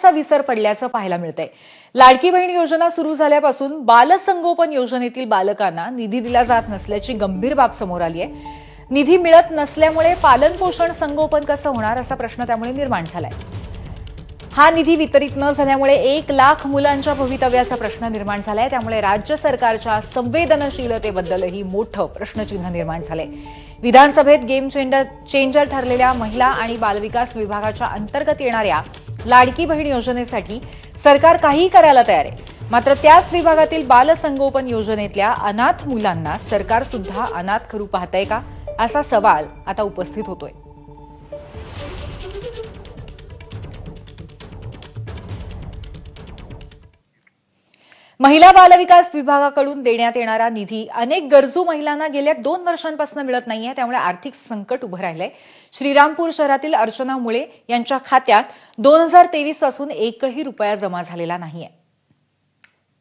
योजनांचा विसर पडल्याचं पाहायला मिळतंय. लाडकी बहीण योजना सुरू झाल्यापासून बालसंगोपन योजनेतील बालकांना निधी दिला जात नसल्याची गंभीर बाब समोर आली आहे निधी मिळत नसल्यामुळे पालनपोषण संगोपन कसं होणार असा प्रश्न त्यामुळे निर्माण झालाय. हा निधी वितरित न झाल्यामुळे एक लाख मुलांच्या भवितव्याचा प्रश्न निर्माण झालाय. त्यामुळे राज्य सरकारच्या संवेदनशीलतेबद्दलही मोठं प्रश्नचिन्ह निर्माण झालंय. विधानसभेत गेम चेंडर चेंजर ठरलेल्या महिला आणि बालविकास विभागाच्या अंतर्गत येणाऱ्या लाडकी बहीण योजनेसाठी सरकार काहीही करायला तयार आहे. मात्र त्याच विभागातील बालसंगोपन योजनेतल्या अनाथ मुलांना सरकार सुद्धा अनाथ खरू पाहतंय का? असा सवाल आता उपस्थित होतोय. महिला बालविकास विभागाकडून देण्यात येणारा निधी अनेक गरजू महिलांना गेल्या दोन वर्षांपासून मिळत नाहीये त्यामुळे आर्थिक संकट उभं राहिलंय. श्रीरामपूर शहरातील अर्चना मुळे यांच्या खात्यात दोन हजार तेवीसपासून एकही रुपया जमा झालेला नाहीये.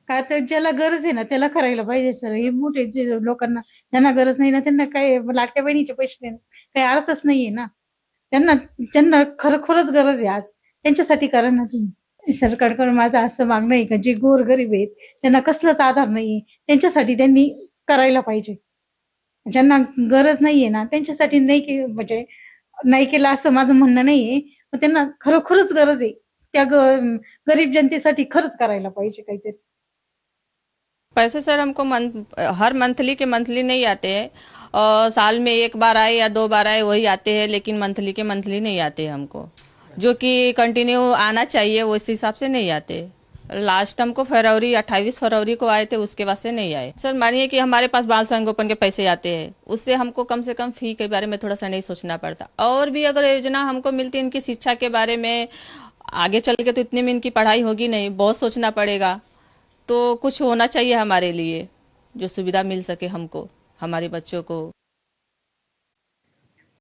का तर ज्याला गरज आहे ना त्याला करायला पाहिजे सर. हे मोठे जे लोकांना ज्यांना गरज नाही ना त्यांना काय लाटक्या बहिणीचे पैसे देणं काही अर्थच नाहीये ना. त्यांना ज्यांना खरोखरच गरज आहे आज. त्यांच्यासाठी करा ना तुम्ही. सरकारकडे माझं असं मागणं आहे का? जे गोर गरीब आहेत त्यांना कसलाच आधार नाहीये. त्यांच्यासाठी त्यांनी करायला पाहिजे. ज्यांना गरज नाहीये ना त्यांच्यासाठी नाही के म्हणजे नाही केलं असं माझं म्हणणं नाहीये. पण त्यांना खरोखरच गरज आहे. त्या गरीब जनतेसाठी खरंच करायला पाहिजे काहीतरी. पैसे सर हमको मंथ हर मंथली के मंथली नहीं आते हैं। और साल में एक बार आए या दो बार आए वही आते हैं लेकिन मंथली के मंथली नहीं आते हैं हमको। जो कि कंटिन्यू आना चाहिए उस हिसाब से नहीं आते। लास्ट हमको फरवरी 28 फरवरी को आए थे, उसके बाद से नहीं आए। सर मानिए कि हमारे पास बाल संगोपन के पैसे आते हैं, उससे हमको कम से कम फ़ी के बारे में थोड़ा सा नहीं सोचना पड़ता। और भी अगर योजना हमको मिलती इनकी शिक्षा के बारे में, आगे चल के तो इतने में इनकी पढ़ाई होगी नहीं, बहुत सोचना पड़ेगा। तो कुछ होना चाहिए हमारे लिए, जो सुविधा मिल सके हमको, हमारे बच्चों को।